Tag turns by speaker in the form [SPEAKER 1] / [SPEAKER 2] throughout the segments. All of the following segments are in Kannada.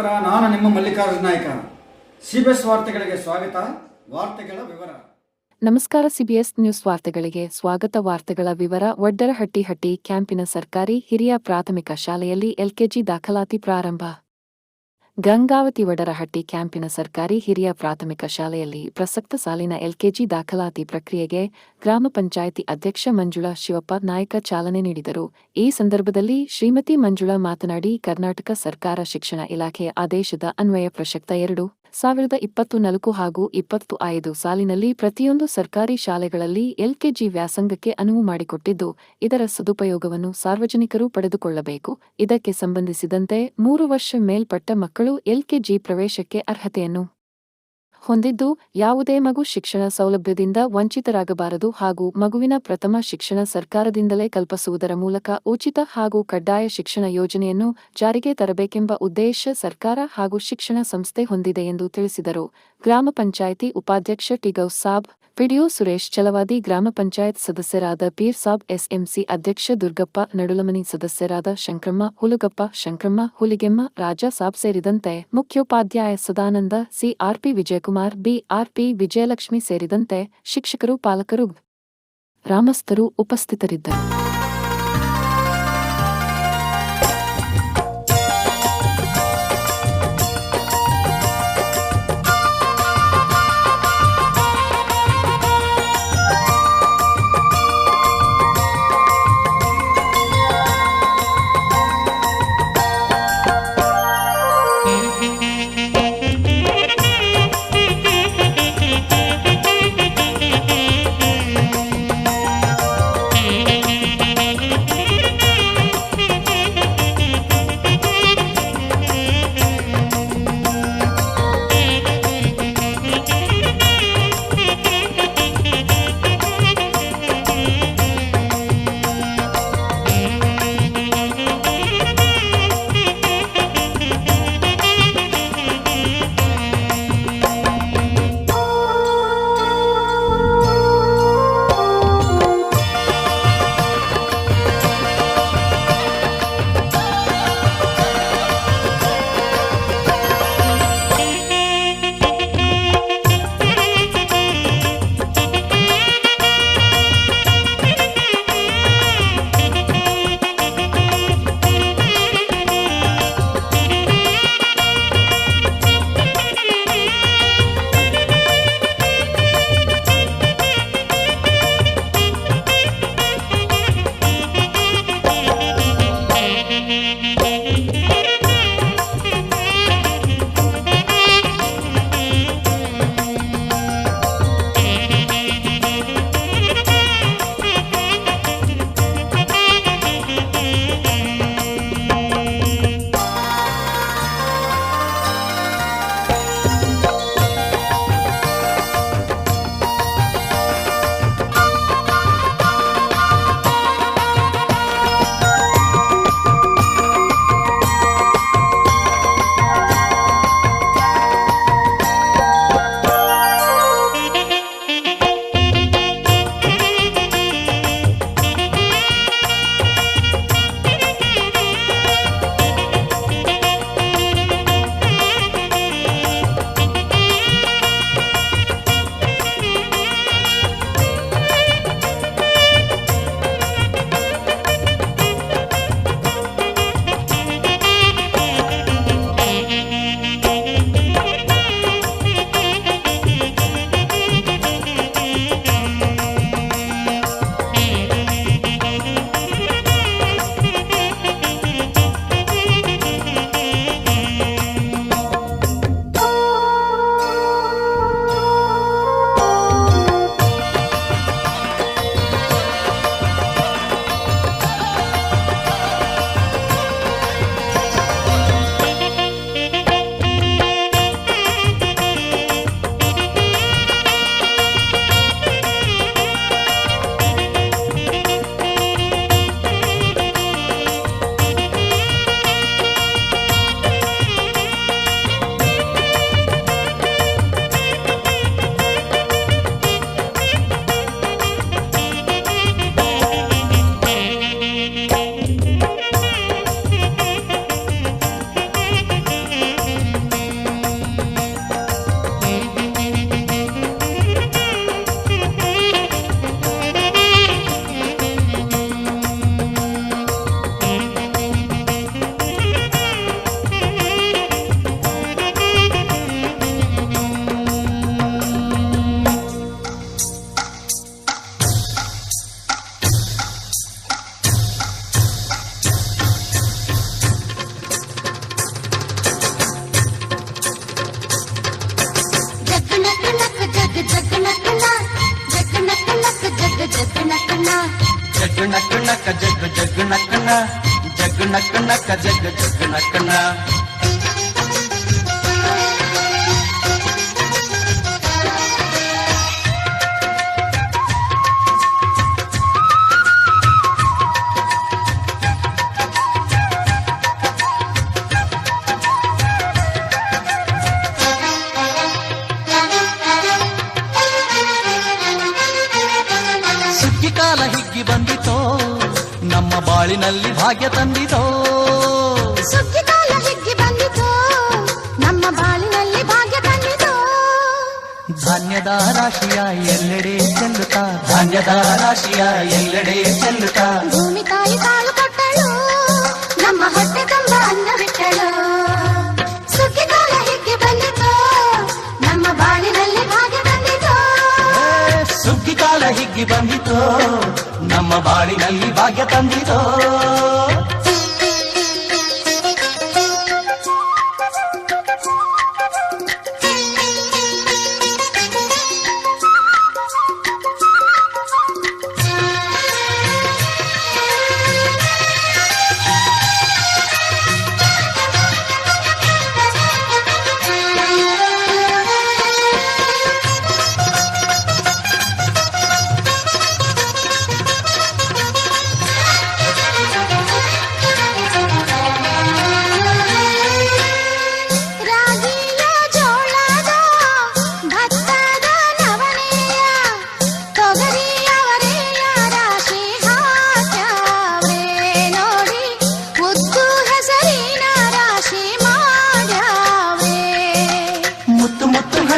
[SPEAKER 1] ನಮಸ್ಕಾರ ನಾನು ನಿಮ್ಮ ಮಲ್ಲಿಕಾರ್ಜುನ ನಾಯ್ಕ. ಸಿಬಿಎಸ್ ವಾರ್ತೆಗಳಿಗೆ ಸ್ವಾಗತ. ವಾರ್ತೆಗಳ ವಿವರ.
[SPEAKER 2] ನಮಸ್ಕಾರ, ಸಿಬಿಎಸ್ ನ್ಯೂಸ್ ವಾರ್ತೆಗಳಿಗೆ ಸ್ವಾಗತ. ವಾರ್ತೆಗಳ ವಿವರ ಒಡ್ಡರಹಟ್ಟಿ ಹಟ್ಟಿ ಕ್ಯಾಂಪಿನ ಸರ್ಕಾರಿ ಹಿರಿಯ ಪ್ರಾಥಮಿಕ ಶಾಲೆಯಲ್ಲಿ ಎಲ್ಕೆಜಿ ದಾಖಲಾತಿ ಪ್ರಾರಂಭ. ಗಂಗಾವತಿ ವಡರಹಟ್ಟಿ ಕ್ಯಾಂಪಿನ ಸರ್ಕಾರಿ ಹಿರಿಯ ಪ್ರಾಥಮಿಕ ಶಾಲೆಯಲ್ಲಿ ಪ್ರಸಕ್ತ ಸಾಲಿನ ಎಲ್ಕೆಜಿ ದಾಖಲಾತಿ ಪ್ರಕ್ರಿಯೆಗೆ ಗ್ರಾಮ ಪಂಚಾಯಿತಿ ಅಧ್ಯಕ್ಷ ಮಂಜುಳಾ ಶಿವಪ್ಪ ನಾಯಕ ಚಾಲನೆ ನೀಡಿದರು. ಈ ಸಂದರ್ಭದಲ್ಲಿ ಶ್ರೀಮತಿ ಮಂಜುಳಾ ಮಾತನಾಡಿ, ಕರ್ನಾಟಕ ಸರ್ಕಾರ ಶಿಕ್ಷಣ ಇಲಾಖೆಯ ಆದೇಶದ ಅನ್ವಯ ಪ್ರಸಕ್ತ ಎರಡು ಸಾವಿರದ ಇಪ್ಪತ್ತು ನಾಲ್ಕು ಹಾಗೂ ಇಪ್ಪತ್ತು ಐದು ಸಾಲಿನಲ್ಲಿ ಪ್ರತಿಯೊಂದು ಸರ್ಕಾರಿ ಶಾಲೆಗಳಲ್ಲಿ ಎಲ್ಕೆಜಿ ವ್ಯಾಸಂಗಕ್ಕೆ ಅನುವು ಮಾಡಿಕೊಟ್ಟಿದ್ದು, ಇದರ ಸದುಪಯೋಗವನ್ನು ಸಾರ್ವಜನಿಕರು ಪಡೆದುಕೊಳ್ಳಬೇಕು. ಇದಕ್ಕೆ ಸಂಬಂಧಿಸಿದಂತೆ ಮೂರು ವರ್ಷ ಮೇಲ್ಪಟ್ಟ ಮಕ್ಕಳು ಎಲ್ಕೆಜಿ ಪ್ರವೇಶಕ್ಕೆ ಅರ್ಹತೆಯನ್ನು ಹೊಂದಿದ್ದು ಯಾವುದೇ ಮಗು ಶಿಕ್ಷಣ ಸೌಲಭ್ಯದಿಂದ ವಂಚಿತರಾಗಬಾರದು ಹಾಗೂ ಮಗುವಿನ ಪ್ರಥಮ ಶಿಕ್ಷಣ ಸರ್ಕಾರದಿಂದಲೇ ಕಲ್ಪಿಸುವುದರ ಮೂಲಕ ಉಚಿತ ಹಾಗೂ ಕಡ್ಡಾಯ ಶಿಕ್ಷಣ ಯೋಜನೆಯನ್ನು ಜಾರಿಗೆ ತರಬೇಕೆಂಬ ಉದ್ದೇಶ ಸರ್ಕಾರ ಹಾಗೂ ಶಿಕ್ಷಣ ಸಂಸ್ಥೆ ಹೊಂದಿದೆ ಎಂದು ತಿಳಿಸಿದರು. ಗ್ರಾಮ ಪಂಚಾಯಿತಿ ಉಪಾಧ್ಯಕ್ಷ ಟಿಗೌ ಸಾಬ್, ಪಿಡಿಒ ಸುರೇಶ್ ಚಲವಾದಿ, ಗ್ರಾಮ ಪಂಚಾಯತ್ ಸದಸ್ಯರಾದ ಪೀರ್ ಸಾಬ್, ಎಸ್ಎಂಸಿ ಅಧ್ಯಕ್ಷ ದುರ್ಗಪ್ಪ, ನಡುಲಮನಿ ಸದಸ್ಯರಾದ ಶಂಕ್ರಮ್ಮ, ಹುಲುಗಪ್ಪ, ಶಂಕ್ರಮ್ಮ, ಹುಲಿಗೆಮ್ಮ, ರಾಜಾ ಸಾಬ್ ಸೇರಿದಂತೆ ಮುಖ್ಯೋಪಾಧ್ಯಾಯ ಸದಾನಂದ, ಸಿಆರ್ಪಿ ವಿಜಯಕುಮಾರ್ ಬಿಆರ್ಪಿ ವಿಜಯಲಕ್ಷ್ಮಿ ಸೇರಿದಂತೆ ಶಿಕ್ಷಕರು ಪಾಲಕರು ಗ್ರಾಮಸ್ಥರು ಉಪಸ್ಥಿತರಿದ್ದರು.
[SPEAKER 3] ಬಾಳಿನಲ್ಲಿ ಭಾಗ್ಯ ತಂದಿತೋ.
[SPEAKER 4] ಸುಗ್ಗಿ ಕಾಲ ಹಿಗ್ಗಿ ಬಂದಿತು. ನಮ್ಮ ಬಾಳಿನಲ್ಲಿ ಭಾಗ್ಯ ತಂದಿತೋ.
[SPEAKER 3] ಧಾನ್ಯದ ರಾಶಿಯ ಎಲ್ಲೆಡೆ ಚೆಲ್ಲುತ್ತಾ. ಧಾನ್ಯದ ರಾಶಿಯ ಎಲ್ಲೆಡೆ ಚೆಲ್ಲುತ್ತಾ.
[SPEAKER 4] ಭೂಮಿ ತಾಯಿ ಕಾಳು ಕೊಟ್ಟಳು. ನಮ್ಮ ಹೊಟ್ಟೆ ತುಂಬ ಅನ್ನ ಬಿಟ್ಟಳು. ಹಿಗ್ಗಿ ಬಂದಿತು. ನಮ್ಮ ಬಾಳಿನಲ್ಲಿ ಭಾಗ್ಯ ತಂದಿತು.
[SPEAKER 3] ಹಿಗ್ಗಿ ಬಂದಿತೋ. ನಮ್ಮ ಬಾಳಿನಲ್ಲಿ ಭಾಗ್ಯ ತಂದಿತೋ.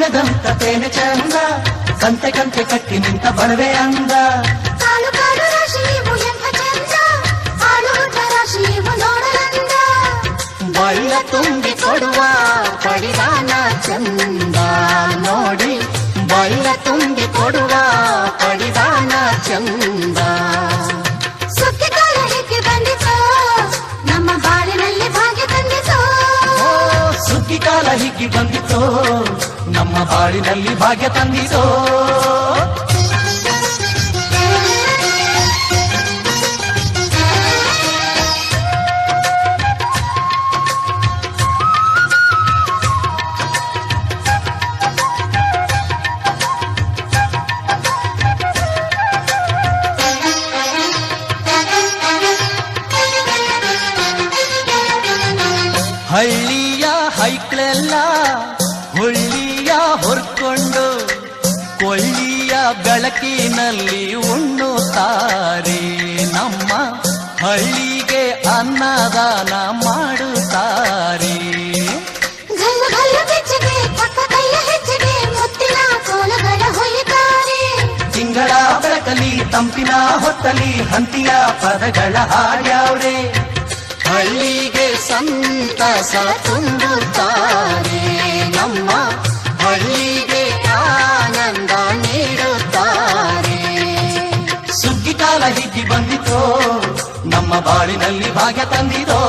[SPEAKER 3] ಹಣದಂತ ತೇನೆ ಚಂದ. ಕಂತೆ ಕಂತೆ ಕಟ್ಟಿ ನಿಂತ ಬಣವೆ ಅಂದ. ಬಳ್ಳ ತುಂಬಿ ಕೊಡುವ ಪಡಿದಾನ ಚಂದ. ನೋಡಿ ಬಳ್ಳ ತುಂಬಿ ಕೊಡುವ ಪಡಿದಾನ ಚಂದ.
[SPEAKER 4] ಸುಗ್ಗಿ ಕಾಲ ಹಿಗ್ಗಿ ಬಂದಿತು. ನಮ್ಮ ಬಾಳಿನಲ್ಲಿ ಭಾಗ್ಯ ತಂದಿತು
[SPEAKER 3] ಬೆಳಕಿನಲ್ಲಿ ಉಣ್ಣುತ್ತಾರೆ. ನಮ್ಮ ಹಳ್ಳಿಗೆ ಅನ್ನದಾನ ಮಾಡುತ್ತಾರೆ. ತಿಂಗಳ ಬೆಳಕಲಿ ತಂಪಿನ ಹೊತ್ತಲಿ ಹಂತಿಯ ಪದಗಳ ಹಾಡ್ಯಾವ್ರೆ. ಹಳ್ಳಿಗೆ ಸಂತಸ ತುಂಬುತ್ತಾರೆ. ಕಾಲ ಹಿಗ್ಗಿ ಬಂದಿತೋ ನಮ್ಮ ಬಾಳಿನಲ್ಲಿ ಭಾಗ್ಯ ತಂದಿತೋ.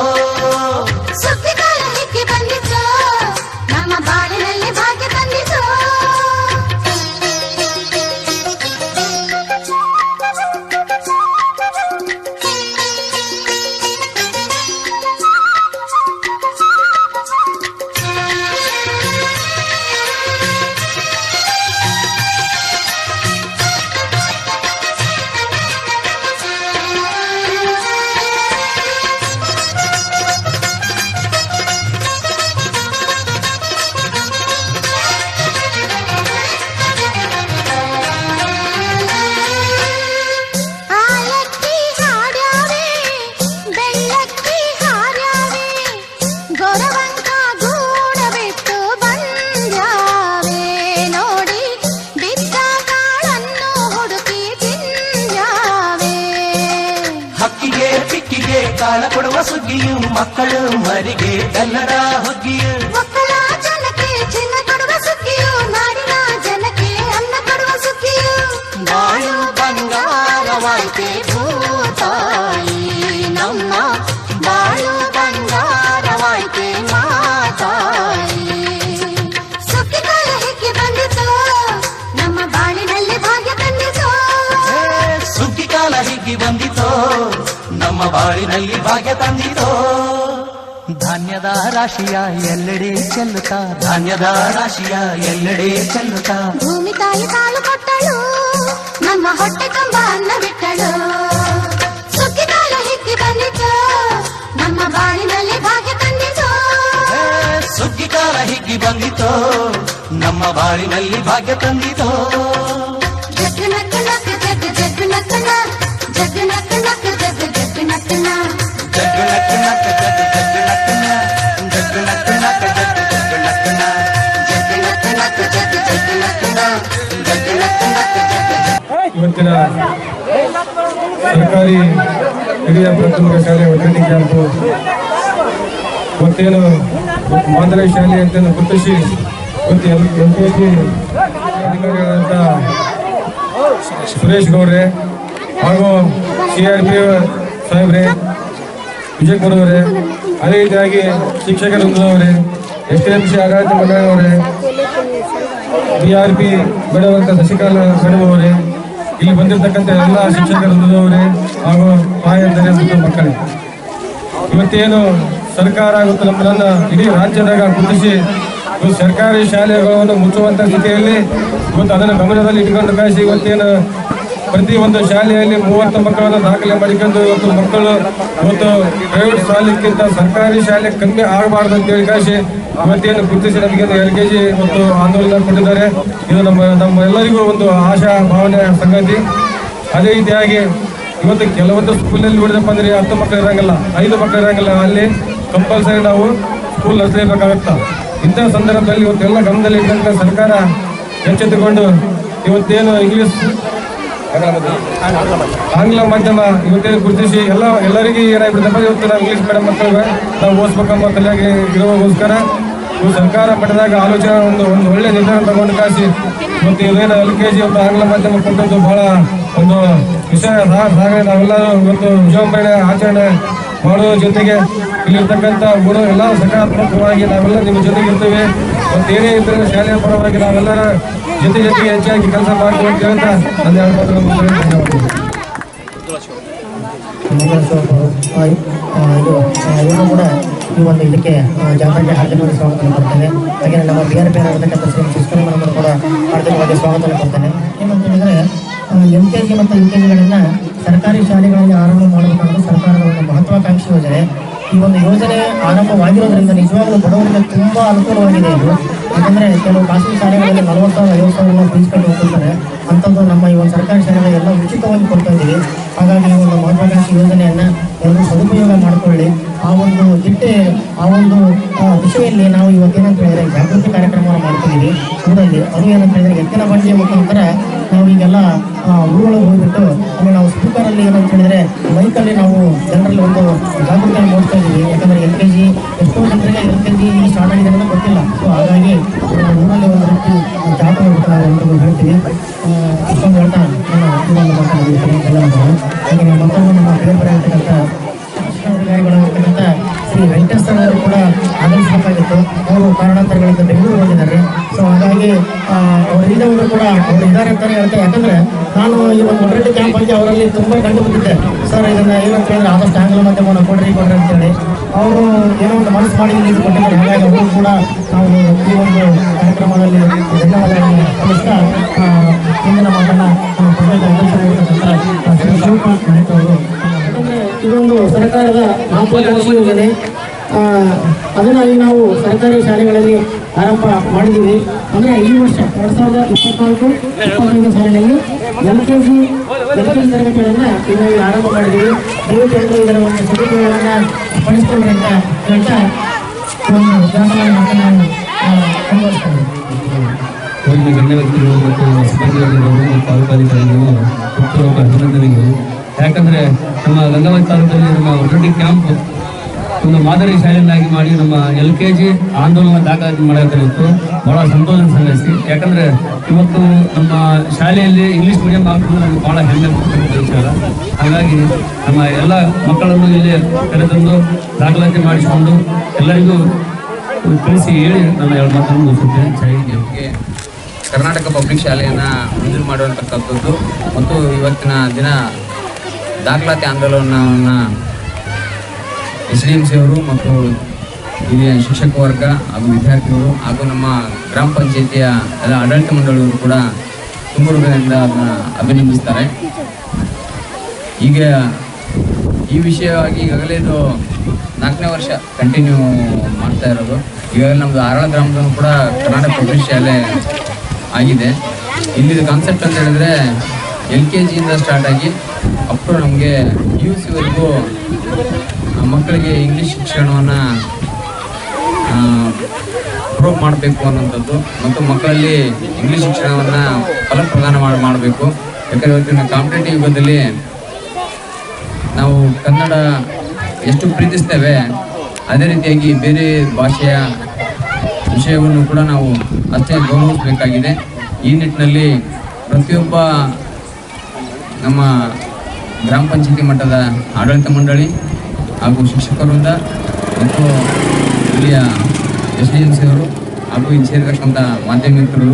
[SPEAKER 3] ಮಕ್ಕಳು ಮರಿಗೆ ಬೆಲ್ಲದ ಹುಗ್ಗಿಯು
[SPEAKER 4] ಮಕ್ಕಳ ಜನಕ್ಕೆ ಚಿನ್ನ ಕೊಡುವ ಸುಗ್ಗಿಯು ನಾಡಿನ ಜನಕ್ಕೆ ಅನ್ನ ಕೊಡುವ ಸುಗ್ಗಿಯು
[SPEAKER 3] ಬಾಳು ಬಂಗಾರವಾಯ್ತೆ ಭೂತಾಯಿ ನಮ್ಮ ಬಾಳು ಬಂಗಾರವಾಯ್ತೆ ಮಾತಾಯಿ
[SPEAKER 4] ಸುಗ್ಗಿ ಕಾಲ ಹಿಗ್ಗಿ ಬಂದಿತು ನಮ್ಮ ಬಾಳಿನಲ್ಲಿ ಭಾಗ್ಯ ತಂದಿತು
[SPEAKER 3] ಏ, ಕಾಲ ಹಿಗ್ಗಿ ಬಂದಿತೋ ನಮ್ಮ ಬಾಳಿನಲ್ಲಿ ಭಾಗ್ಯ ತಂದಿತೋ ಧಾನ್ಯದ ರಾಶಿಯ ಎಲ್ಲೆಡೆ ಚೆಲ್ಲುತ್ತಾ ಧಾನ್ಯದ ರಾಶಿಯ ಎಲ್ಲೆಡೆ ಚೆಲ್ಲುತ್ತಾ.
[SPEAKER 4] ಭೂಮಿ ತಾಯಿ ಸಾಲು ಕೊಟ್ಟಳು ನಮ್ಮ ಹೊಟ್ಟೆ ತುಂಬ ಅನ್ನ ಬಿಟ್ಟಳು. ಕಾಲ ಹಿಗ್ಗಿ ಬಂದಿತು ನಮ್ಮ ಬಾಳಿನಲ್ಲಿ ಭಾಗ್ಯ ತಂದಿತು
[SPEAKER 3] ಸುಗ್ಗಿ ಕಾಲ ಹಿಗ್ಗಿ ಬಂದಿತೋ ನಮ್ಮ ಬಾಳಿನಲ್ಲಿ ಭಾಗ್ಯ ತಂದಿತು
[SPEAKER 4] ಜಗ್ಗು ನಕ್ಕು ನಕ್ಕು ಜಗ್ಗು ಜಗ್ಗು ನಕ್ಕು ನ. ಜಗ್ಗು ನಕ್ಕು ನಕ್ಕು
[SPEAKER 5] ಇವತ್ತಿನ ಸರ್ಕಾರಿ ಹಿರಿಯ ಪ್ರಾಥಮಿಕ ಶಾಲೆ ಒಗ್ಗರಣೆ ಕ್ಯಾಂಪು ಮತ್ತೇನು ಮಾದರಿ ಶಾಲೆ ಅಂತ ಗುರುತಿಸಿ, ಮತ್ತೆ ಎಲ್ ಎಲ್ ಕೆ ಜಿ ಅಧಿಕಾರಿಗಳಾದಂಥ ಸುರೇಶ್ ಗೌಡ್ರೆ ಹಾಗೂ ಸಿ ಆರ್ ಪಿ ಸಾಹೇಬ್ರೆ ವಿಜಯ್ ಅವರೇ ಅದೇ ರೀತಿಯಾಗಿ ಶಿಕ್ಷಕ ವೃಂದದವರೇ, ಎಸ್ ಟಿ ಎಂ ಸಿ ಆಡಳಿತ ಮಂಡಳಿಯವರೇ, B R P Badavanta Shashikala madam ಇಲ್ಲಿ ಬಂದಿರತಕ್ಕಂಥ ಎಲ್ಲ ಶಿಕ್ಷಕರು ವೃಂದದವರೇ ಹಾಗೂ ತಾಯಂದರೆ ಮತ್ತು ಮಕ್ಕಳೇ. ಇವತ್ತೇನು ಸರ್ಕಾರ ಆಗುತ್ತೆ ನಮ್ಮನ್ನ ಇಡೀ ರಾಜ್ಯದಾಗ ಗುರುತಿಸಿ ಸರ್ಕಾರಿ ಶಾಲೆಗಳನ್ನು ಮುಚ್ಚುವಂತ ಸ್ಥಿತಿಯಲ್ಲಿ ಇವತ್ತು ಅದನ್ನು ಗಮನದಲ್ಲಿ ಇಟ್ಕೊಂಡು ಕಳಿಸಿ ಇವತ್ತೇನು ಪ್ರತಿ ಒಂದು ಶಾಲೆಯಲ್ಲಿ ಮೂವತ್ತು ಮಕ್ಕಳನ್ನು ದಾಖಲೆ ಮಾಡಿಕೊಂಡು ಇವತ್ತು ಮಕ್ಕಳು ಇವತ್ತು ಪ್ರೈವೇಟ್ ಶಾಲೆಗಿಂತ ಸರ್ಕಾರಿ ಶಾಲೆ ಕಮ್ಮಿ ಆಗಬಾರ್ದು ಅಂತೇಳಿ ಕಾಯಿಸಿ ಇವತ್ತೇನು ಗುರುತಿಸಿ ನಮಗೆ ಎಲ್ ಕೆ ಜಿ ಮತ್ತು ಆಂದೋಲನ ಕೊಟ್ಟಿದ್ದಾರೆ. ಇದು ನಮ್ಮ ನಮ್ಮ ಎಲ್ಲರಿಗೂ ಒಂದು ಆಶಾ, ಭಾವನೆ, ಸಂಗತಿ. ಅದೇ ರೀತಿಯಾಗಿ ಇವತ್ತು ಕೆಲವೊಂದು ಸ್ಕೂಲಲ್ಲಿ ನೋಡಿದಪ್ಪ ಅಂದರೆ ಹತ್ತು ಮಕ್ಕಳು ಇರೋಂಗಿಲ್ಲ, ಐದು ಮಕ್ಕಳು ಇರೋಂಗಿಲ್ಲ. ಅಲ್ಲಿ ಕಂಪಲ್ಸರಿ ನಾವು ಸ್ಕೂಲ್ ನಡೆಸಲೇಬೇಕಾಗತ್ತ. ಇಂಥ ಸಂದರ್ಭದಲ್ಲಿ ಇವತ್ತೆಲ್ಲ ಗಮನದಲ್ಲಿ ಇದ್ದಂಥ ಸರ್ಕಾರ ಎಚ್ಚೆತ್ತುಕೊಂಡು ಇವತ್ತೇನು ಇಂಗ್ಲಿಷ್ ಆಂಗ್ಲ ಮಾಧ್ಯಮ ಇವತ್ತೇ ಗುರುತಿಸಿ ಎಲ್ಲ, ಎಲ್ಲರಿಗೂ ಏನಾಗ್ಬಿಡ್ತಪ್ಪ ಇವತ್ತು ನಾವು ಇಂಗ್ಲೀಷ್ ಮೀಡಿಯಂ ಮಕ್ಕಳಿಗೆ ನಾವು ಓದಿಸ್ಬೇಕಂಬ ತಲೆಯಾಗಿ ಇರೋಗೋಸ್ಕರ ಇವು ಸರ್ಕಾರ ಪಡೆದಾಗ ಆಲೋಚನೆ ಒಂದು ಒಂದು ಒಳ್ಳೆ ನಿರ್ಧಾರ ತಗೊಂಡು ಕಾಸಿ. ಮತ್ತು ಇವೇನು ಎಲ್ ಕೆ ಜಿ ಒಂದು ಆಂಗ್ಲ ಮಾಧ್ಯಮ ಕೊಟ್ಟದ್ದು ಬಹಳ ಒಂದು ವಿಷಯ. ನಾವೆಲ್ಲರೂ ಒಂದು ವಿಜೃಂಭಣೆ, ಆಚರಣೆ ಮಾಡುವ ಜೊತೆಗೆ ಇಲ್ಲಿರ್ತಕ್ಕಂಥ ಗುರು, ಎಲ್ಲ ಸಕಾರಾತ್ಮಕವಾಗಿ ನಾವೆಲ್ಲ ನಿಮ್ಮ ಜೊತೆಗೆ ಇರ್ತೇವೆ. ಮತ್ತು ಏನೇ ಶಾಲೆಯ ಪರವಾಗಿ ನಾವೆಲ್ಲರ ಜೊತೆ ಜೊತೆಗೆ ಹೆಚ್ಚಾಗಿ ಕೆಲಸ ಮಾಡಿಕೊಂಡು ಅಂತ
[SPEAKER 6] ಇವರು ಕೂಡ ಈ ಒಂದು ಇದಕ್ಕೆ ಜಾಥಾಕ್ಕೆ ಹಾರ್ದಿಕವಾಗಿ ಸ್ವಾಗತವನ್ನು ಕೊಡ್ತೇನೆ ಹಾಗೆ ನಮ್ಮ ಬಿ ಆರ್ ಪಿ ಇರತಕ್ಕಂಥ ಶ್ರೀ ಶಿಸ್ಕರಮ್ಮನವರು ಕೂಡ ಹಾರ್ದಿಕವಾಗಿ ಸ್ವಾಗತವನ್ನು ಕೊಡ್ತೇನೆ ಏನಂತ ಹೇಳಿದ್ರೆ ಎಂ ಕೆ ಜಿ ಮತ್ತು ಯು ಕೆ ಜಿಗಳನ್ನು ಸರ್ಕಾರಿ ಶಾಲೆಗಳಲ್ಲಿ ಆರಂಭ ಮಾಡಬೇಕಾದ ಸರ್ಕಾರದ ಒಂದು ಮಹತ್ವಾಕಾಂಕ್ಷಿ ಯೋಜನೆ. ಈ ಒಂದು ಯೋಜನೆ ಆರಂಭವಾಗಿರೋದ್ರಿಂದ ನಿಜವಾಗ್ಲೂ ಬಡವರಿಗೆ ತುಂಬ ಅನುಕೂಲವಾಗಿದೆ ಇದು. ಯಾಕಂದ್ರೆ ಕೆಲವು ಖಾಸಗಿ ಶಾಲೆಗಳಲ್ಲಿ ನಲವತ್ತು ಸಾವಿರ ಐವತ್ತು ಸಾವಿರ ಫೀಸ್ ಕಟ್ಟಿ ಹೋಗ್ತಾರೆ ಅಂಥದ್ದು ನಮ್ಮ ಈ ಒಂದು ಸರ್ಕಾರಿ ಶಾಲೆಗಳೆಲ್ಲ ಉಚಿತವಾಗಿ ಕೊಡ್ತಾ ಇದ್ದೀವಿ ಹಾಗಾಗಿ ಈ ಒಂದು ಮಹತ್ವಾಕಾಂಕ್ಷಿ ಯೋಜನೆಯನ್ನ ಎಲ್ಲರೂ ಸದುಪಯೋಗ ಮಾಡಿಕೊಳ್ಳಿ. ಆ ಒಂದು ದಿಟ್ಟೆ ಆ ಒಂದು ಆ, ನಾವು ಇವತ್ತೇನಂತ ಹೇಳಿದ್ರೆ ಜಾಗೃತಿ ಕಾರ್ಯಕ್ರಮವನ್ನು ಮಾಡ್ತಿದ್ದೀವಿ. ಊರಲ್ಲಿ ಅದು ಏನಂತ ಹೇಳಿದ್ರೆ ಎತ್ತಿನ ಬಂಡಿಯ ಮುಖಾಂತರ ನಾವು ಈಗೆಲ್ಲ ಊರೊಳಗೆ ಹೋಗ್ಬಿಟ್ಟು ಅಲ್ಲಿ ನಾವು ಸ್ಪೀಕರಲ್ಲಿ ಏನಂತ ಹೇಳಿದ್ರೆ ಬೈಕಲ್ಲಿ ನಾವು ಜನರಲ್ಲಿ ಒಂದು ಜಾಗೃತಿಯನ್ನು ಮೂಡಿಸ್ತಾ ಇದ್ದೀವಿ ಯಾಕಂದ್ರೆ ಎಲ್ ಕೆ ಜಿ ಎಷ್ಟೋ ಜನರಿಗೆ ಎಲ್ ಕೆ ಜಿ ಸ್ಟಾರ್ಟ್ ಆಗಿದೆ ನಾವು ಊರಲ್ಲಿ ಒಂದು ರೀತಿ ಜಾಗೃತಿ ಅಂತ ಆ, ಇಷ್ಟೊಂದು ಹೇಳ್ತಾ ಹಾಗೆ ನಮ್ಮ ಮಕ್ಕಳು ನಮ್ಮ ಅಧಿಕಾರಿಗಳಾಗಿರ್ತಕ್ಕಂಥ ಶ್ರೀ ವೆಂಕಟೇಶ್ವರ ಕೂಡ ಆಗಮಿಸಬೇಕಾಗಿತ್ತು ಅವರು ಕಾರಣಾಂತರಗಳಿಂದ ಬೆಂಗಳೂರು ಹೋಗಿದ್ದಾರೆ ಸೊ ಹಾಗಾಗಿ ಅವ್ರು ಹೋದ್ರು ಕೂಡ ಅವ್ರು ಇದ್ದಾರೆ ಅಂತಾನೆ ಹೇಳ್ತಾರೆ ಯಾಕಂದ್ರೆ ನಾನು ಈ ಒಂದು ಮೊಡರೇಟಿ ಕ್ಯಾಂಪ್ ಅಲ್ಲಿ ಅವರಲ್ಲಿ ತುಂಬಾ ಕಂಡು ಬಂದಿದ್ದೆ ಸರ್ ಇದನ್ನ ಏನಂತ ಹೇಳಿದ್ರೆ ಆದಷ್ಟು ಆಂಗ್ಲ ಮಾಧ್ಯಮವನ್ನು ಕೊಡ್ರಿ ಕೊಡ್ರಿ ಅಂತೇಳಿ. ಅವರು ಏನೋ ಒಂದು ಮನಸ್ಸು ಮಾಡಿ ನೀವು ಕೊಟ್ಟಿದ್ದಾರೆ. ಹಾಗಾಗಿ ಅವರು ಕೂಡ ನಾವು ಈ ಒಂದು ಕಾರ್ಯಕ್ರಮದಲ್ಲಿ ಧನ್ಯವಾದಗಳನ್ನು ತಿಳಿಸ್ತಾ ಆ, ಇಂದಿನ ಮಾತನ್ನ ಆ, ನಾಯಕ್ ಅವರು ಇದೊಂದು ಸರ್ಕಾರದ ಮಹತ್ವಾಕಾಂಕ್ಷಿ ಯೋಜನೆ ಆ, ಅದನ್ನಾಗಿ ನಾವು ಸರ್ಕಾರಿ ಶಾಲೆಗಳಲ್ಲಿ ಆರಂಭ ಮಾಡಿದ್ದೀವಿ. ಅಂದ್ರೆ ಈ ವರ್ಷ ಎರಡ್ ಸಾವಿರದ ಇಪ್ಪತ್ನಾಲ್ಕು ಇಪ್ಪತ್ತೈದು ಸಾಲಿನಲ್ಲಿ L K G L K G ತರಗತಿಗಳನ್ನ ಇದರಲ್ಲಿ ಆರಂಭ ಮಾಡಿದ್ದೀವಿ. ದಯವಿಟ್ಟು ಇದರ ಒಂದು ಸದುಪಯೋಗವನ್ನ ಪಡಿಸ್ಕೊಳ್ಳಿ ಅಂತ ಒಂದು
[SPEAKER 7] ಗಣ್ಯ ವ್ಯಕ್ತಿಗಳು ಮತ್ತು ಮತ್ತು ಅಭಿನಂದನೆಗಳು. ಯಾಕಂದ್ರೆ ನಮ್ಮ ಗಂಗಾವತಿ ತಾಲೂಕಲ್ಲಿ ನಮ್ಮ ಒಳ್ಳೊಡ್ಡಿ ಕ್ಯಾಂಪ್ ಒಂದು ಮಾದರಿ ಶಾಲೆಯನ್ನಾಗಿ ಮಾಡಿ ನಮ್ಮ ಎಲ್ ಕೆ ಜಿ ಆಂದೋಲನ ದಾಖಲಾತಿ ಮಾಡಬೇಕಾಗಿತ್ತು ಬಹಳ ಸಂತೋಷದ ಸಂಗತಿ ಯಾಕಂದ್ರೆ ಇವತ್ತು ನಮ್ಮ ಶಾಲೆಯಲ್ಲಿ ಇಂಗ್ಲಿಷ್ ಮೀಡಿಯಂ ಆಗ್ತದೆ ನಮ್ಗೆ ಬಹಳ ಹೆಮ್ಮೆ ವಿಚಾರ. ಹಾಗಾಗಿ ನಮ್ಮ ಎಲ್ಲ ಮಕ್ಕಳನ್ನು ಇಲ್ಲಿ ಕರೆತಂದು ದಾಖಲಾತಿ ಮಾಡಿಸಿಕೊಂಡು ಎಲ್ಲರಿಗೂ ತಿಳಿಸಿ ಹೇಳಿ ನನ್ನ ಎರಡು ಮಾತನ್ನು ಮುಗಿಸುತ್ತೇನೆ.
[SPEAKER 8] ಕರ್ನಾಟಕ ಪಬ್ಲಿಕ್ ಶಾಲೆಯನ್ನು ಮಂಜೂರು ಮಾಡುವಂತಕ್ಕಂಥದ್ದು ಮತ್ತು ಇವತ್ತಿನ ದಿನ ದಾಖಲಾತಿ ಆಂದೋಲನವನ್ನು ಎಸ್ ಎಂ ಸಿ ಅವರು ಮತ್ತು ಹಿರಿಯ ಶಿಕ್ಷಕ ವರ್ಗ ಹಾಗೂ ವಿದ್ಯಾರ್ಥಿಗಳು ಹಾಗೂ ನಮ್ಮ ಗ್ರಾಮ ಪಂಚಾಯಿತಿಯ ಎಲ್ಲ ಆಡಳಿತ ಮಂಡಳಿಯವರು ಕೂಡ ತುಂಬ ಅದನ್ನ ಅಭಿನಂದಿಸ್ತಾರೆ. ಈಗ ಈ ವಿಷಯವಾಗಿ ಈಗಾಗಲೇ ಇದು ನಾಲ್ಕನೇ ವರ್ಷ ಕಂಟಿನ್ಯೂ ಮಾಡ್ತಾ ಇರೋದು. ಈಗಾಗಲೇ ನಮ್ಮದು ಆರಳ ಗ್ರಾಮದಲ್ಲೂ ಕೂಡ ಕರ್ನಾಟಕ ಪಬ್ಲಿಕ್ ಶಾಲೆ ಆಗಿದೆ. ಇಲ್ಲಿದು ಕಾನ್ಸೆಪ್ಟ್ ಅಂತ ಹೇಳಿದ್ರೆ ಎಲ್ ಕೆ ಜಿಯಿಂದ ಸ್ಟಾರ್ಟ್ ಆಗಿ ಅಪ್ ಟು ನಮಗೆ ಯು ಸಿವರೆಗೂ ಮಕ್ಕಳಿಗೆ ಇಂಗ್ಲೀಷ್ ಶಿಕ್ಷಣವನ್ನು ಪ್ರೂವ್ ಮಾಡಬೇಕು ಅನ್ನೋಂಥದ್ದು ಮತ್ತು ಮಕ್ಕಳಲ್ಲಿ ಇಂಗ್ಲೀಷ್ ಶಿಕ್ಷಣವನ್ನು ಫಲಪ್ರದಾನ ಮಾಡಿ, ಮಾಡಬೇಕು. ಯಾಕಂದರೆ ಇವತ್ತಿನ ಕಾಂಪಿಟೇಟಿವ್ ಯುಗದಲ್ಲಿ ನಾವು ಕನ್ನಡ ಎಷ್ಟು ಪ್ರೀತಿಸ್ತೇವೆ, ಅದೇ ರೀತಿಯಾಗಿ ಬೇರೆ ಭಾಷೆಯ ವಿಷಯವನ್ನು ಕೂಡ ನಾವು ಅಷ್ಟೇ ಗೌರವಿಸಬೇಕಾಗಿದೆ. ಈ ನಿಟ್ಟಿನಲ್ಲಿ ಪ್ರತಿಯೊಬ್ಬ ನಮ್ಮ ಗ್ರಾಮ ಪಂಚಾಯತಿ ಮಟ್ಟದ ಆಡಳಿತ ಮಂಡಳಿ ಹಾಗೂ ಶಿಕ್ಷಕರಿಂದ ಮತ್ತು ಇಲ್ಲಿಯ ಎಸ್ ಡಿ ಎಂ ಸಿ ಅವರು ಹಾಗೂ ಇಲ್ಲಿ ಸೇರಿರ್ತಕ್ಕಂಥ ಮಾಧ್ಯಮಿಕರು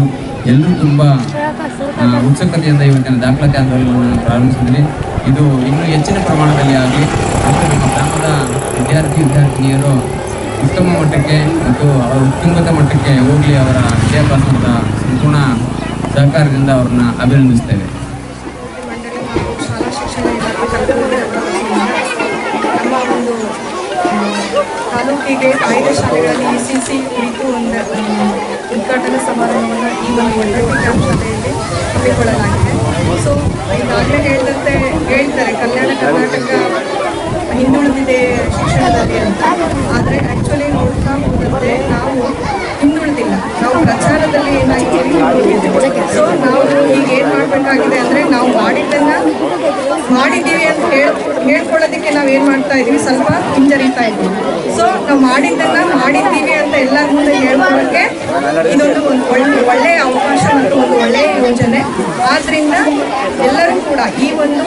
[SPEAKER 8] ಎಲ್ಲರೂ ತುಂಬ ಉತ್ಸುಕತೆಯಿಂದ ಇವತ್ತಿನ ದಾಖಲಾತಿ ಆಂದೋಲನವನ್ನು ಪ್ರಾರಂಭಿಸಿದ್ವಿ ಇದು ಇನ್ನೂ ಹೆಚ್ಚಿನ ಪ್ರಮಾಣದಲ್ಲಿ ಆಗಲಿ ಮತ್ತು ಗ್ರಾಮದ ವಿದ್ಯಾರ್ಥಿ, ವಿದ್ಯಾರ್ಥಿನಿಯರು ಉತ್ತಮ ಮಟ್ಟಕ್ಕೆ ಮತ್ತು ಅವರ ಉತ್ತುಂಗತ ಮಟ್ಟಕ್ಕೆ ಹೋಗಲಿ ಅವರ ವಿದ್ಯಾಭ್ಯಾಸದ ಸಂಪೂರ್ಣ ಸಹಕಾರದಿಂದ ಅವ್ರನ್ನ ಅಭಿನಂದಿಸ್ತೇವೆ.
[SPEAKER 9] ತಾಲೂಕಿಗೆ ಆಯ್ದ ಶಾಲೆಗಳಲ್ಲಿ ಇ ಸಿ ಸಿ ಕುರಿತು ಒಂದು ಉದ್ಘಾಟನಾ ಸಮಾರಂಭವನ್ನು ಈ ಒಂದು ಕ್ಯಾಂಪ್ ಶಾಲೆಯಲ್ಲಿ ಹಮ್ಮಿಕೊಳ್ಳಲಾಗಿದೆ. ಸೊ ಈಗಾಗಲೇ ಹೇಳಿದಂತೆ ಹೇಳ್ತಾರೆ, ಕಲ್ಯಾಣ ಕರ್ನಾಟಕ ಹಿಂದುಳಿದಿದೆ ಶಿಕ್ಷಣದಲ್ಲಿ ಅಂತ. ಆದರೆ ಆ್ಯಕ್ಚುಲಿ ನೋಡ್ತಾ ಹೋದಂತೆ ನಾವು ನಾವು ಪ್ರಚಾರದಲ್ಲಿ ಹಿಂದುಳಿದಿದ್ದೀವಿ ಸೊ ನಾವು ಈಗ ಏನು ಮಾಡಬೇಕಾಗಿದೆ ಅಂದರೆ ನಾವು ಮಾಡಿದ್ದನ್ನು ಮಾಡಿದ್ದೀವಿ ಅಂತ ಹೇಳ್, ಹೇಳ್ಕೊಳ್ಳೋದಕ್ಕೆ ನಾವು ಏನು ಮಾಡ್ತಾ ಇದ್ದೀವಿ ಸ್ವಲ್ಪ ಹಿಂಜರಿತಾ ಇದ್ದೀವಿ. ಸೊ ನಾವು ಮಾಡಿದ್ದನ್ನು ಮಾಡಿದ್ದೀವಿ ಅಂತ ಎಲ್ಲರ ಮುಂದೆ ಹೇಳ್ಕೊಳ್ಳೋಕ್ಕೆ ಇದೊಂದು ಒಂದು ಒಳ್ಳೆ, ಒಳ್ಳೆಯ ಅವಕಾಶ ಮತ್ತು ಒಂದು ಒಳ್ಳೆಯ ಯೋಜನೆ. ಆದ್ದರಿಂದ ಎಲ್ಲರೂ ಕೂಡ ಈ ಒಂದು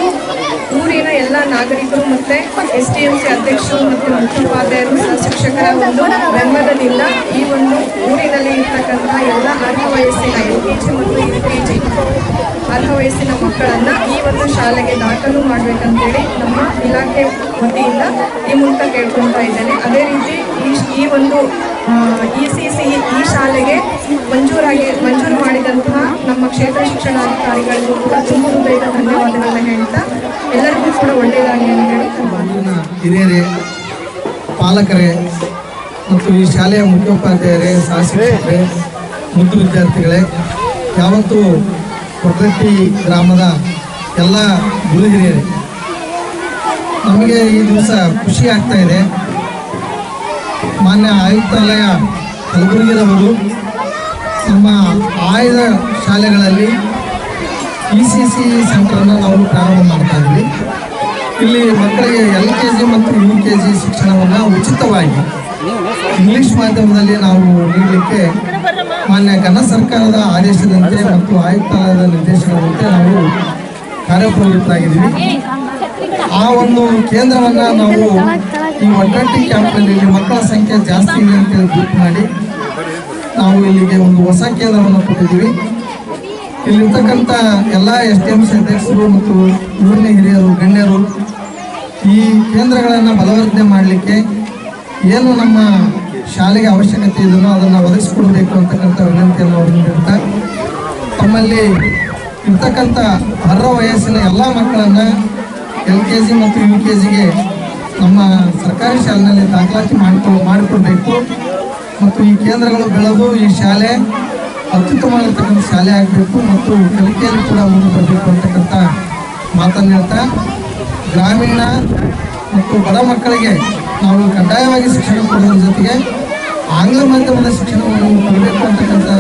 [SPEAKER 9] ಊರಿನ ಎಲ್ಲ ನಾಗರಿಕರು ಮತ್ತು ಎಸ್ ಟಿ ಎಂ ಸಿ ಅಧ್ಯಕ್ಷರು ಮತ್ತು ಮುಖ್ಯೋಪಾಧ್ಯಾಯರು ಸಹ ಶಿಕ್ಷಕರ ಒಂದು ಬೆಂಬಲದಿಂದ ಈ ಒಂದು ಊರಿನಲ್ಲಿ ಇರ್ತಕ್ಕಂತಹ ಎಲ್ಲ ಅರ್ಹ ವಯಸ್ಸಿನ ಎಲ್ ಕೆ ಜಿ ಮತ್ತು ಯು ಕೆ ಜಿ ಅರ್ಹ ವಯಸ್ಸಿನ ಮಕ್ಕಳನ್ನು ಈ ಒಂದು ಶಾಲೆಗೆ ದಾಖಲು ಮಾಡಬೇಕಂತೇಳಿ ನಮ್ಮ ಇಲಾಖೆ ವತಿಯಿಂದ ಈ ಮೂಲಕ ಕೇಳ್ಕೊಳ್ತಾ ಇದ್ದೇನೆ. ಅದೇ ರೀತಿ ಈ ಈ ಒಂದು ಇ ಸಿ ಸಿ ಈ ಶಾಲೆಗೆ ಮಂಜೂರಾಗಿ, ಮಂಜೂರು ಮಾಡಿದಂತಹ ನಮ್ಮ ಕ್ಷೇತ್ರ ಶಿಕ್ಷಣಾಧಿಕಾರಿಗಳಿಗೂ ಕೂಡ ತುಂಬ ಹೃದಯದ ಧನ್ಯವಾದಗಳನ್ನ ಹೇಳ್ತಾ ಎಲ್ಲರಿಗೂ ಕೂಡ ಒಳ್ಳೆಯದಾಗಲಿ
[SPEAKER 10] ಹಿರಿಯರೇ, ಪಾಲಕರೇ ಮತ್ತು ಈ ಶಾಲೆಯ ಮುಖ್ಯೋಪಾಧ್ಯಾಯರೇ, ಶಾಸಕರೇ ಮುದ್ದು ವಿದ್ಯಾರ್ಥಿಗಳೇ, ಯಾವತ್ತೂ ಕೊಟ್ರಟ್ಟಿ ಗ್ರಾಮದ ಎಲ್ಲ ಗುರು ಹಿರಿಯರೇ, ನಮಗೆ ಈ ದಿವಸ ಖುಷಿ ಆಗ್ತಾ ಇದೆ. ಮಾನ್ಯ ಆಯುಕ್ತಾಲಯ ಕಲಬುರಗಿರವರು ನಮ್ಮ ಆಯ್ದ ಶಾಲೆಗಳಲ್ಲಿ ಇ ಸಿ ಸಿ ಸೆಂಟರನ್ನು ನಾವು ಪ್ರಾರಂಭ ಮಾಡ್ತಾ ಇದ್ವಿ. ಇಲ್ಲಿ ಮಕ್ಕಳಿಗೆ ಎಲ್ ಕೆ ಜಿ ಮತ್ತು ಯು ಕೆ ಜಿ ಶಿಕ್ಷಣವನ್ನು ಉಚಿತವಾಗಿ ಇಂಗ್ಲಿಷ್ ಮಾಧ್ಯಮದಲ್ಲಿ ನಾವು ನೀಡಲಿಕ್ಕೆ ಮಾನ್ಯ ಘನ ಸರ್ಕಾರದ ಆದೇಶದಂತೆ ಮತ್ತು ಆಯುಕ್ತಾಲಯದ ನಿರ್ದೇಶನದಂತೆ ನಾವು ಕಾರ್ಯಪ್ರವೃತ್ತರಾಗಿದ್ದೀವಿ ಆ ಒಂದು ಕೇಂದ್ರವನ್ನು ನಾವು ಈ ಒಟ್ಟಿ ಕ್ಯಾಂಪ್ನಲ್ಲಿ ಇಲ್ಲಿ ಮಕ್ಕಳ ಸಂಖ್ಯೆ ಜಾಸ್ತಿ ಇದೆ ಅಂತೇಳಿ ಗುರುತು ಮಾಡಿ ನಾವು ಇಲ್ಲಿಗೆ ಒಂದು ಹೊಸ ಕೇಂದ್ರವನ್ನು ಕೊಟ್ಟಿದ್ದೀವಿ. ಇಲ್ಲಿರ್ತಕ್ಕಂಥ ಎಲ್ಲ ಎಸ್ ಡಿ ಎಂ ಸಿ ಅಧ್ಯಕ್ಷರು ಮತ್ತು ಮೂರನೇ ಹಿರಿಯರು, ಗಣ್ಯರು ಈ ಕೇಂದ್ರಗಳನ್ನು ಬಲವರ್ಧನೆ ಮಾಡಲಿಕ್ಕೆ ಏನು ನಮ್ಮ ಶಾಲೆಗೆ ಅವಶ್ಯಕತೆ ಇದೆಯೋ ಅದನ್ನು ಒದಗಿಸ್ಕೊಡ್ಬೇಕು ಅಂತಕ್ಕಂಥ ವಿನಂತಿಯನ್ನು ಅವರು ನೀಡಿರ್ತಾ ತಮ್ಮಲ್ಲಿ ಇರ್ತಕ್ಕಂಥ ಅರ್ಹ ವಯಸ್ಸಿನ ಎಲ್ಲ ಮಕ್ಕಳನ್ನು ಎಲ್ ಕೆ ಜಿ ಮತ್ತು ಯು ಕೆ ಜಿಗೆ ನಮ್ಮ ಸರ್ಕಾರಿ ಶಾಲೆಯಲ್ಲಿ ದಾಖಲಾತಿ ಮಾಡಿಕೊ, ಮಾಡಿಕೊಡ್ಬೇಕು. ಮತ್ತು ಈ ಕೇಂದ್ರಗಳು ಬೆಳೆದು ಈ ಶಾಲೆ ಅತ್ಯುತ್ತಮವಾಗಿರ್ತಕ್ಕಂಥ ಶಾಲೆ ಆಗಬೇಕು ಮತ್ತು ಕಲಿಕೆಯಲ್ಲಿ ಕೂಡ ಮುಂದೆ ಬರಬೇಕು ಅಂತಕ್ಕಂಥ ಮಾತನ್ನು ಹೇಳ್ತಾ, ಗ್ರಾಮೀಣ ಮತ್ತು ಬಡ ಮಕ್ಕಳಿಗೆ ನಾವು ಕಡ್ಡಾಯವಾಗಿ ಶಿಕ್ಷಣ ಕೊಡೋದ್ರ ಜೊತೆಗೆ ಆಂಗ್ಲ ಮಾಧ್ಯಮದ ಶಿಕ್ಷಣವನ್ನು ಕೊಡಬೇಕು ಅಂತಕ್ಕಂಥ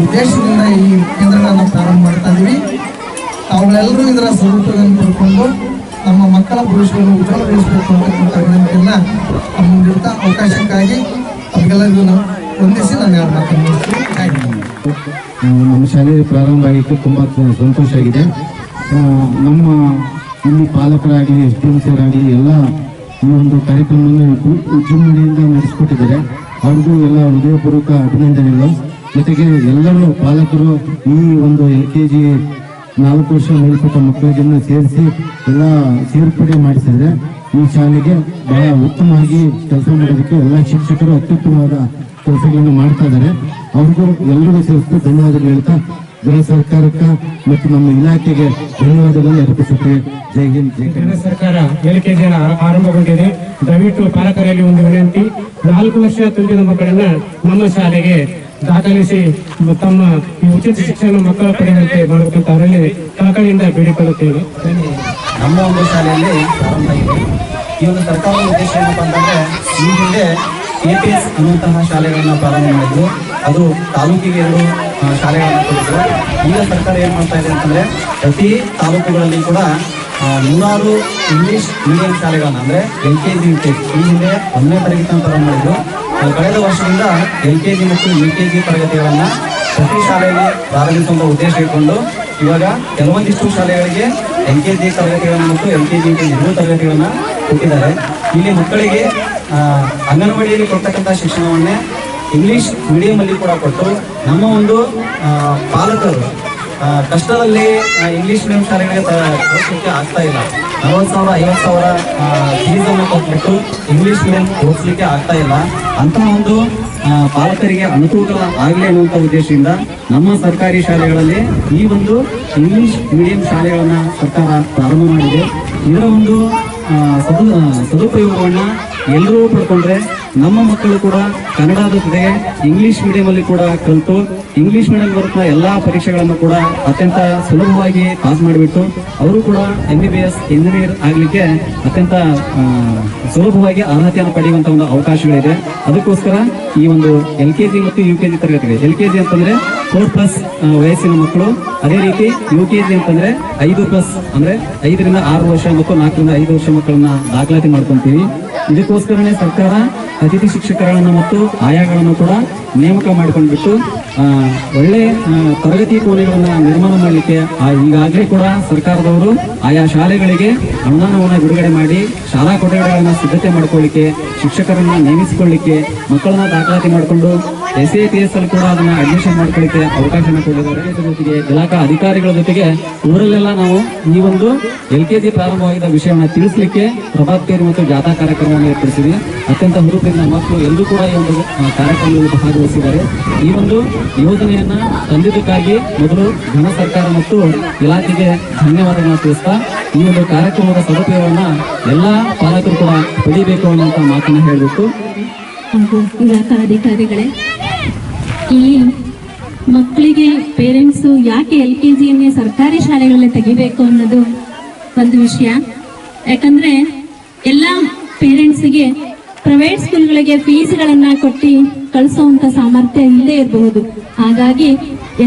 [SPEAKER 10] ಉದ್ದೇಶದಿಂದ ಈ ಕೇಂದ್ರಗಳನ್ನು ಪ್ರಾರಂಭ ಮಾಡ್ತಾ ಇದ್ದೀವಿ. ತಾವುಗಳೆಲ್ಲರೂ ಇದರ ಸದುಪಯೋಗವನ್ನು ಪಡ್ಕೊಂಡು ನಮ್ಮ ಮಕ್ಕಳ ಭವಿಷ್ಯವನ್ನು ಉಜ್ವಲಗೊಳಿಸಬೇಕು ಅಂತಕ್ಕಂಥ ವಿನಂತಿಯನ್ನು ಮುಂದಿಡ್ತಾ ಅವಕಾಶಕ್ಕಾಗಿ ತಮಗೆಲ್ಲರಿಗೂ ನಾವು ನಾನು
[SPEAKER 11] ನಮ್ಮ ಶಾಲೆ ಪ್ರಾರಂಭ ಆಗಿತ್ತು ತುಂಬ ಸಂತೋಷ ಆಗಿದೆ. ನಮ್ಮ ಇಲ್ಲಿ ಪಾಲಕರಾಗಲಿ, ಎಸ್ ಡಿ ಎಂ ಆಗಲಿ ಎಲ್ಲ ಈ ಒಂದು ಕಾರ್ಯಕ್ರಮವನ್ನು ವಿಜೃ- ವಿಜೃಂಭಣೆಯಿಂದ ನಡೆಸಿಕೊಟ್ಟಿದ್ದಾರೆ. ಅವ್ರಿಗೂ ಎಲ್ಲ ಹೃದಯಪೂರ್ವಕ ಅಭಿನಂದನೆಗಳು. ಜೊತೆಗೆ ಎಲ್ಲರೂ ಪಾಲಕರು ಈ ಒಂದು ಎಲ್ ಕೆ ಜಿ ನಾಲ್ಕು ವರ್ಷ ಮೇಲ್ಪಟ್ಟ ಮಕ್ಕಳಿಗೆಲ್ಲ ಸೇರಿಸಿ ಎಲ್ಲ ಸೇರ್ಪಡೆ ಮಾಡಿಸಿದ್ರೆ ಈ ಶಾಲೆಗೆ ಬಹಳ ಉತ್ತಮವಾಗಿ ಕೆಲಸ ಮಾಡೋದಕ್ಕೆ ಎಲ್ಲ ಶಿಕ್ಷಕರು ಅತ್ಯುತ್ತಮವಾದ ಕೆಲಸಗಳನ್ನು ಮಾಡ್ತಾ ಇದ್ದಾರೆ. ಅವ್ರಿಗೂ ಎಲ್ಲರಿಗೂ ಸೇರಿಸ್ತು ಧನ್ಯವಾದಗಳು ಹೇಳ್ತಾ ಗೃಹ ಸರ್ಕಾರಕ್ಕೆ ಮತ್ತು ನಮ್ಮ ಇಲಾಖೆಗೆ ಧನ್ಯವಾದಗಳನ್ನು ಅರ್ಪಿಸುತ್ತೆ ಜೈ ಹಿಂದ್ ಜೈ ಕರ್ನಾಟಕ.
[SPEAKER 5] ಕೇಂದ್ರ ಸರ್ಕಾರ ಎಲ್ ಕೆ ಆರಂಭವಾಗಿದೆ ಆರಂಭಗೊಂಡಿದೆ. ದಯವಿಟ್ಟು ಪಾಲಕರಲ್ಲಿ ಒಂದು ವಿನಂತಿ ನಾಲ್ಕು ವರ್ಷ ತುಂಬಿದ ಮಕ್ಕಳನ್ನ ನಮ್ಮ ಶಾಲೆಗೆ ದಾಖಲಿಸಿ ತಮ್ಮ ಈ ಉಚಿತ ಶಿಕ್ಷಣ ಮಕ್ಕಳ ಪಡೆಯುವಂತೆ ಮಾಡಬೇಕಂತ ಅವರಲ್ಲಿ ಕಳಕಳಿಯಿಂದ ಬೇಡಿಕೊಳ್ಳುತ್ತೇವೆ.
[SPEAKER 12] ನಮ್ಮ ಒಂದು ಶಾಲೆಯಲ್ಲಿ ಪ್ರಾರಂಭ ಈ ಒಂದು ಸರ್ಕಾರದ ಉದ್ದೇಶ ಏನಪ್ಪ ಅಂತಂದ್ರೆ ಈ ಹಿಂದೆ ಎಪಿಎಸ್ ಅನ್ನುವಂತಹ ಶಾಲೆಗಳನ್ನ ಪ್ರಾರಂಭ ಮಾಡಿದ್ರು ಅದು ತಾಲೂಕಿಗೆ ಎರಡು ಶಾಲೆಗಳನ್ನು ಕೊಟ್ಟಿದ್ರು. ಈಗ ಸರ್ಕಾರ ಏನ್ ಮಾಡ್ತಾ ಇದೆ ಅಂತಂದ್ರೆ ಪ್ರತಿ ತಾಲೂಕುಗಳಲ್ಲಿ ಕೂಡ ನೂರಾರು ಇಂಗ್ಲಿಷ್ ಮೀಡಿಯಂ ಶಾಲೆಗಳನ್ನ, ಅಂದ್ರೆ L K G U K ಈ ಹಿಂದೆ ಒಂದನೇ ತರಗತಿಯನ್ನು ಪ್ರಾರಂಭ ಮಾಡಿದ್ರು. ಕಳೆದ ವರ್ಷದಿಂದ ಎಲ್ ಕೆ ಜಿ ಮತ್ತು ಯು ಕೆ ಜಿ ತರಗತಿಗಳನ್ನ ಪ್ರತಿ ಶಾಲೆಯಲ್ಲಿ ಪ್ರಾರಂಭಿಸುವಂತ ಉದ್ದೇಶ ಇಟ್ಕೊಂಡು, ಇವಾಗ ಕೆಲವೊಂದಿಷ್ಟು ಶಾಲೆಗಳಿಗೆ ಎಲ್ ಕೆ ಜಿ ತರಗತಿಗಳನ್ನು ಮತ್ತು ಎಲ್ ಕೆ ಜಿ ಎರಡು ತರಗತಿಗಳನ್ನ ಕೊಟ್ಟಿದ್ದಾರೆ. ಇಲ್ಲಿ ಮಕ್ಕಳಿಗೆ ಅಂಗನವಾಡಿಯಲ್ಲಿ ಕೊಡ್ತಕ್ಕಂಥ ಶಿಕ್ಷಣವನ್ನೇ ಇಂಗ್ಲಿಷ್ ಮೀಡಿಯಮಲ್ಲಿ ಕೂಡ ಕೊಟ್ಟು ನಮ್ಮ ಒಂದು ಪಾಲಕರು ಕಷ್ಟದಲ್ಲಿ ಇಂಗ್ಲೀಷ್ ಮೀಡಿಯಂ ಶಾಲೆಗಳಿಗೆ ತ- ಆಗ್ತಾ ಇಲ್ಲ. ನಲವತ್ತು ಸಾವಿರ, ಐವತ್ತು ಸಾವಿರ ಫೀಸನ್ನು ಕೊಟ್ಬಿಟ್ಟು ಇಂಗ್ಲಿಷ್ ಮೀಡಿಯಂ ಓದಿಸ್ಲಿಕ್ಕೆ ಆಗ್ತಾ ಇಲ್ಲ. ಅಂತಹ ಒಂದು ಪಾಲಕರಿಗೆ ಅನುಕೂಲ ಆಗಲಿ ಅನ್ನುವಂಥ ಉದ್ದೇಶದಿಂದ ನಮ್ಮ ಸರ್ಕಾರಿ ಶಾಲೆಗಳಲ್ಲಿ ಈ ಒಂದು ಇಂಗ್ಲಿಷ್ ಮೀಡಿಯಂ ಶಾಲೆಗಳನ್ನು ಸರ್ಕಾರ ಪ್ರಾರಂಭ ಮಾಡಿದೆ. ಇದರ ಒಂದು ಸದು, ಸದುಪಯೋಗವನ್ನ ಎಲ್ಲರೂ ಪಡ್ಕೊಂಡ್ರೆ ನಮ್ಮ ಮಕ್ಕಳು ಕೂಡ ಕನ್ನಡದ ಜೊತೆಗೆ ಇಂಗ್ಲಿಷ್ ಮೀಡಿಯಂ ಅಲ್ಲಿ ಕೂಡ ಕಲಿತು, ಇಂಗ್ಲಿಷ್ ಮೀಡಿಯಂ ಬರುತ್ತಾ ಎಲ್ಲಾ ಪರೀಕ್ಷೆಗಳನ್ನು ಕೂಡ ಅತ್ಯಂತ ಸುಲಭವಾಗಿ ಪಾಸ್ ಮಾಡಿಬಿಟ್ಟು, ಅವರು ಕೂಡ M B B S engineer ಆಗಲಿಕ್ಕೆ ಅತ್ಯಂತ ಸುಲಭವಾಗಿ ಅರ್ಹತೆಯನ್ನು ಪಡೆಯುವಂತ ಒಂದು ಅವಕಾಶಗಳಿದೆ. ಅದಕ್ಕೋಸ್ಕರ ಈ ಒಂದು ಎಲ್ ಕೆ ಜಿ ಮತ್ತು ಯು ಕೆ ಜಿ ತರಗತಿಗೆ ಎಲ್ ಕೆ ಜಿ ಅಂತಂದ್ರೆ ಫೋರ್ ಪ್ಲಸ್ ವಯಸ್ಸಿನ ಮಕ್ಕಳು, ಅದೇ ರೀತಿ ಯು ಕೆ ಜಿ ಅಂತಂದ್ರೆ ಐದು ಪ್ಲಸ್ ಅಂದ್ರೆ ಐದರಿಂದ ಆರು ವರ್ಷ ಮತ್ತು ನಾಲ್ಕರಿಂದ ಐದು ವರ್ಷ ಮಕ್ಕಳನ್ನ ದಾಖಲಾತಿ ಮಾಡ್ಕೊಂತೀವಿ. ಇದಕ್ಕೋಸ್ಕರನೇ ಸರ್ಕಾರ ಅತಿಥಿ ಶಿಕ್ಷಕರನ್ನು ಮತ್ತು ಆಯಾಗಳನ್ನು ಕೂಡ ನೇಮಕ ಮಾಡಿಕೊಂಡ್ಬಿಟ್ಟು ಒಳ್ಳೆ ತರಗತಿ ಕೋಣೆಗಳನ್ನು ನಿರ್ಮಾಣ ಮಾಡಲಿಕ್ಕೆ ಈಗಾಗಲೇ ಕೂಡ ಸರ್ಕಾರದವರು ಆಯಾ ಶಾಲೆಗಳಿಗೆ ಅನುದಾನವನ್ನು ಬಿಡುಗಡೆ ಮಾಡಿ, ಶಾಲಾ ಕೊಠಡಿಗಳನ್ನು ಸಿದ್ಧತೆ ಮಾಡ್ಕೊಳ್ಳಿಕ್ಕೆ, ಶಿಕ್ಷಕರನ್ನ ನೇಮಿಸಿಕೊಳ್ಳಿಕ್ಕೆ, ಮಕ್ಕಳನ್ನ ದಾಖಲಾತಿ ಮಾಡಿಕೊಂಡು ಎಸ್ ಎ ಪಿ ಎಸ್ ಅಲ್ಲಿ ಕೂಡ ಅದನ್ನ ಅಡ್ಮಿಷನ್ ಮಾಡ್ಕೊಳ್ಳಿಕ್ಕೆ ಅವಕಾಶನ ಕೊಟ್ಟಿದ್ದಾರೆ. ಜೊತೆಗೆ ಇಲಾಖಾ ಅಧಿಕಾರಿಗಳ ಜೊತೆಗೆ ಊರಲ್ಲೆಲ್ಲ ನಾವು ಈ ಒಂದು ಎಲ್ ಕೆ ಜಿ ಪ್ರಾರಂಭವಾಗಿದ್ದ ವಿಷಯವನ್ನು ತಿಳಿಸಲಿಕ್ಕೆ ಪ್ರಭಾತ್ ಪೇರಿ ಮತ್ತು ಜಾಥಾ ಕಾರ್ಯಕ್ರಮವನ್ನು ಏರ್ಪಡಿಸಿದ್ವಿ. ಅತ್ಯಂತ ಹುರುಪಿನ ಮಕ್ಕಳು ಎಲ್ಲರೂ ಕೂಡ ಈ ಒಂದು ಕಾರ್ಯಕ್ರಮದಲ್ಲಿ ಭಾಗವಹಿಸಿದ್ದಾರೆ. ಈ ಒಂದು ಯೋಜನೆಯನ್ನ ತಂದಿದ್ದಕ್ಕಾಗಿ ಮೊದಲು ಘನ ಸರ್ಕಾರ ಮತ್ತು ಇಲಾಖೆಗೆ ಧನ್ಯವಾದಗಳನ್ನು ತಿಳಿಸ್ತಾ, ಈ ಒಂದು ಕಾರ್ಯಕ್ರಮದ ಸದುಪಯೋಗವನ್ನ ಎಲ್ಲ ಪಾಲಕರು ಕೂಡ ಪಡಿಬೇಕು ಅನ್ನುವಂತ ಮಾತನ್ನ ಹೇಳಬೇಕು
[SPEAKER 13] ಹಾಗೂ ಇಲಾಖಾ ಅಧಿಕಾರಿಗಳೇ ಇಲ್ಲಿ ಮಕ್ಕಳಿಗೆ ಪೇರೆಂಟ್ಸು ಯಾಕೆ ಎಲ್ ಕೆ ಜಿಯನ್ನೇ ಸರ್ಕಾರಿ ಶಾಲೆಗಳಲ್ಲಿ ತೆಗಿಬೇಕು ಅನ್ನೋದು ಒಂದು ವಿಷಯ. ಯಾಕಂದ್ರೆ ಎಲ್ಲ ಪೇರೆಂಟ್ಸ್ಗೆ ಪ್ರೈವೇಟ್ ಸ್ಕೂಲ್ಗಳಿಗೆ ಫೀಸ್ಗಳನ್ನ ಕೊಟ್ಟು ಕಳಿಸುವಂತ ಸಾಮರ್ಥ್ಯ ಇಲ್ಲದೆ ಇರಬಹುದು. ಹಾಗಾಗಿ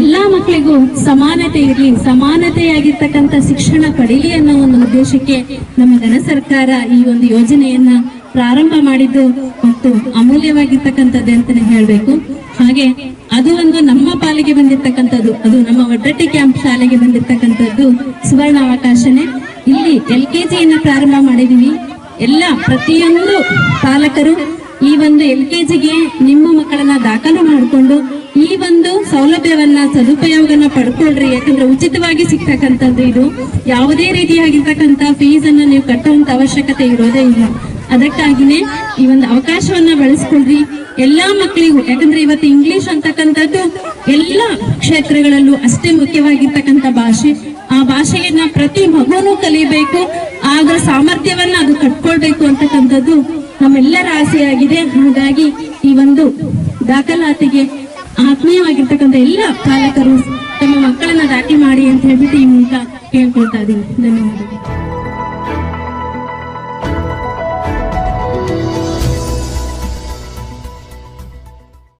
[SPEAKER 13] ಎಲ್ಲಾ ಮಕ್ಕಳಿಗೂ ಸಮಾನತೆ ಇರಲಿ, ಸಮಾನತೆಯಾಗಿರ್ತಕ್ಕಂಥ ಶಿಕ್ಷಣ ಪಡೀಲಿ ಅನ್ನೋ ಒಂದು ಉದ್ದೇಶಕ್ಕೆ ನಮ್ಮ ಘನ ಸರ್ಕಾರ ಈ ಒಂದು ಯೋಜನೆಯನ್ನ ಪ್ರಾರಂಭ ಮಾಡಿದ್ದು ಮತ್ತು ಅಮೂಲ್ಯವಾಗಿರ್ತಕ್ಕಂಥದ್ದು ಅಂತಾನೆ ಹೇಳ್ಬೇಕು. ಹಾಗೆ ಅದು ಒಂದು ನಮ್ಮ ಪಾಲಿಗೆ ಬಂದಿರ್ತಕ್ಕಂಥದ್ದು, ಅದು ನಮ್ಮ ಒಡ್ಡಟ್ಟಿ ಕ್ಯಾಂಪ್ ಶಾಲೆಗೆ ಬಂದಿರ್ತಕ್ಕಂಥದ್ದು ಸುವರ್ಣ ಅವಕಾಶನೇ ಇಲ್ಲಿ ಎಲ್ ಕೆ ಜಿಯನ್ನು ಪ್ರಾರಂಭ ಮಾಡಿದೀವಿ ಎಲ್ಲ ಪ್ರತಿಯೊಂದು ಪಾಲಕರು ಈ ಒಂದು ಎಲ್ ಕೆ ಜಿಗೆ ನಿಮ್ಮ ಮಕ್ಕಳನ್ನ ದಾಖಲು ಮಾಡಿಕೊಂಡು ಈ ಒಂದು ಸೌಲಭ್ಯವನ್ನ, ಸದುಪಯೋಗನ ಪಡ್ಕೊಳ್ರಿ. ಯಾಕಂದ್ರೆ ಉಚಿತವಾಗಿ ಸಿಗ್ತಕ್ಕಂಥದ್ದು ಇದು. ಯಾವುದೇ ರೀತಿಯಾಗಿರ್ತಕ್ಕಂಥ ಫೀಸ್ ಅನ್ನ ನೀವು ಕಟ್ಟುವಂತ ಅವಶ್ಯಕತೆ ಇರೋದೇ ಇಲ್ಲ. ಅದಕ್ಕಾಗಿನೇ ಈ ಒಂದು ಅವಕಾಶವನ್ನ ಬಳಸ್ಕೊಳ್ರಿ. ಎಲ್ಲಾ ಮಕ್ಕಳಿಗೂ, ಯಾಕಂದ್ರೆ ಇವತ್ತು ಇಂಗ್ಲಿಷ್ ಅಂತಕ್ಕಂಥದ್ದು ಎಲ್ಲ ಕ್ಷೇತ್ರಗಳಲ್ಲೂ ಅಷ್ಟೇ ಮುಖ್ಯವಾಗಿರ್ತಕ್ಕಂಥ ಭಾಷೆ. ಆ ಭಾಷೆಯನ್ನ ಪ್ರತಿ ಮಗುನು ಕಲಿಬೇಕು. ಆಗ ಸಾಮರ್ಥ್ಯವನ್ನ ಅದು ಕಟ್ಕೊಳ್ಬೇಕು ಅಂತಕ್ಕಂಥದ್ದು ನಮ್ಮೆಲ್ಲರ ಆಸೆಯಾಗಿದೆ. ಹಾಗಾಗಿ ಈ ಒಂದು ದಾಖಲಾತಿಗೆ ಆತ್ಮೀಯವಾಗಿರ್ತಕ್ಕಂಥ ಎಲ್ಲ ಪಾಲಕರು ತಮ್ಮ ಮಕ್ಕಳನ್ನ ದಾಖಲೆ ಮಾಡಿ ಅಂತ ಹೇಳ್ಬಿಟ್ಟು ಈ ಮೂಲಕ ಕೇಳ್ಕೊಳ್ತಾ ಇದ್ದೀನಿ. ಧನ್ಯವಾದಗಳು.